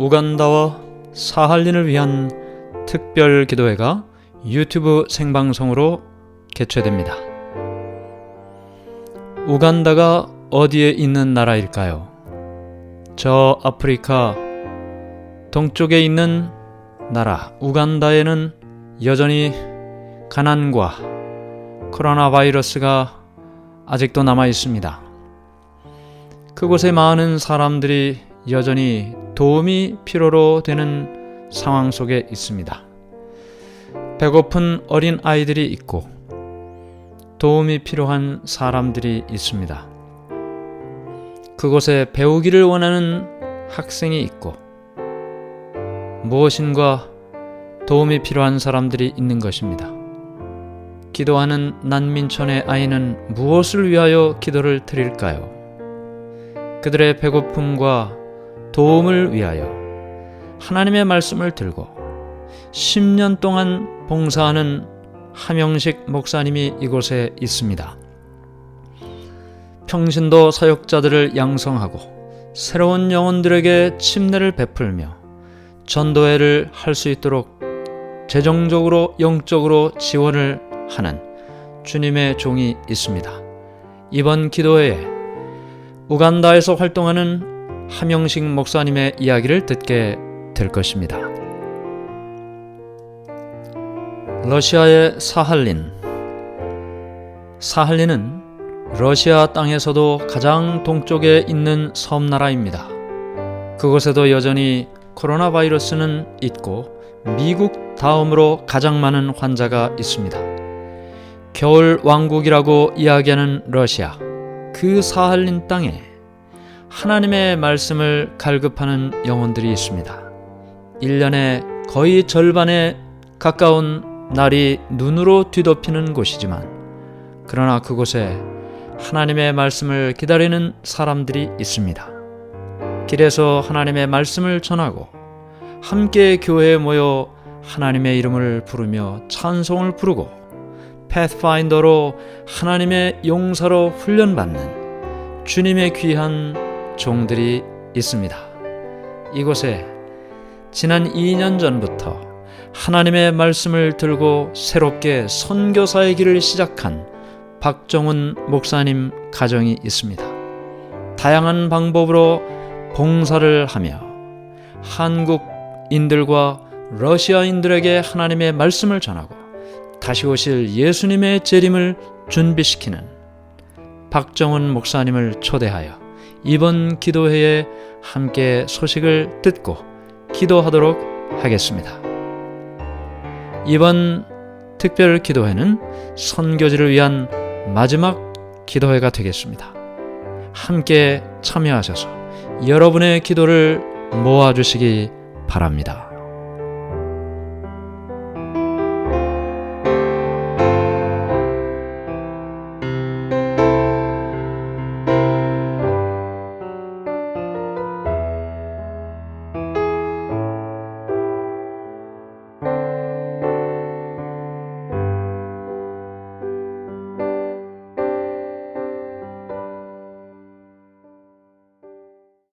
우간다와 사할린을 위한 특별 기도회가 유튜브 생방송으로 개최됩니다. 우간다가 어디에 있는 나라일까요? 저 아프리카 동쪽에 있는 나라 우간다에는 여전히 가난과 코로나 바이러스가 아직도 남아 있습니다. 그곳에 많은 사람들이 여전히 도움이 필요로 되는 상황 속에 있습니다. 배고픈 어린 아이들이 있고 도움이 필요한 사람들이 있습니다. 그곳에 배우기를 원하는 학생이 있고 무엇인가 도움이 필요한 사람들이 있는 것입니다. 기도하는 난민촌의 아이는 무엇을 위하여 기도를 드릴까요? 그들의 배고픔과 도움을 위하여 하나님의 말씀을 들고 10년 동안 봉사하는 함영식 목사님이 이곳에 있습니다. 평신도 사역자들을 양성하고 새로운 영혼들에게 침례를 베풀며 전도회를 할 수 있도록 재정적으로 영적으로 지원을 하는 주님의 종이 있습니다. 이번 기도회에 우간다에서 활동하는 함영식 목사님의 이야기를 듣게 될 것입니다. 러시아의 사할린 사할린은 러시아 땅에서도 가장 동쪽에 있는 섬나라입니다. 그곳에도 여전히 코로나 바이러스는 있고 미국 다음으로 가장 많은 환자가 있습니다. 겨울 왕국이라고 이야기하는 러시아 그 사할린 땅에 하나님의 말씀을 갈급하는 영혼들이 있습니다. 1년의 거의 절반에 가까운 날이 눈으로 뒤덮이는 곳이지만 그러나 그곳에 하나님의 말씀을 기다리는 사람들이 있습니다. 길에서 하나님의 말씀을 전하고 함께 교회에 모여 하나님의 이름을 부르며 찬송을 부르고 패스파인더로 하나님의 용사로 훈련받는 주님의 귀한 종들이 있습니다. 이곳에 지난 2년 전부터 하나님의 말씀을 들고 새롭게 선교사의 길을 시작한 박정훈 목사님 가정이 있습니다. 다양한 방법으로 봉사를 하며 한국인들과 러시아인들에게 하나님의 말씀을 전하고 다시 오실 예수님의 재림을 준비시키는 박정훈 목사님을 초대하여 이번 기도회에 함께 소식을 듣고 기도하도록 하겠습니다. 이번 특별 기도회는 선교지를 위한 마지막 기도회가 되겠습니다. 함께 참여하셔서 여러분의 기도를 모아주시기 바랍니다.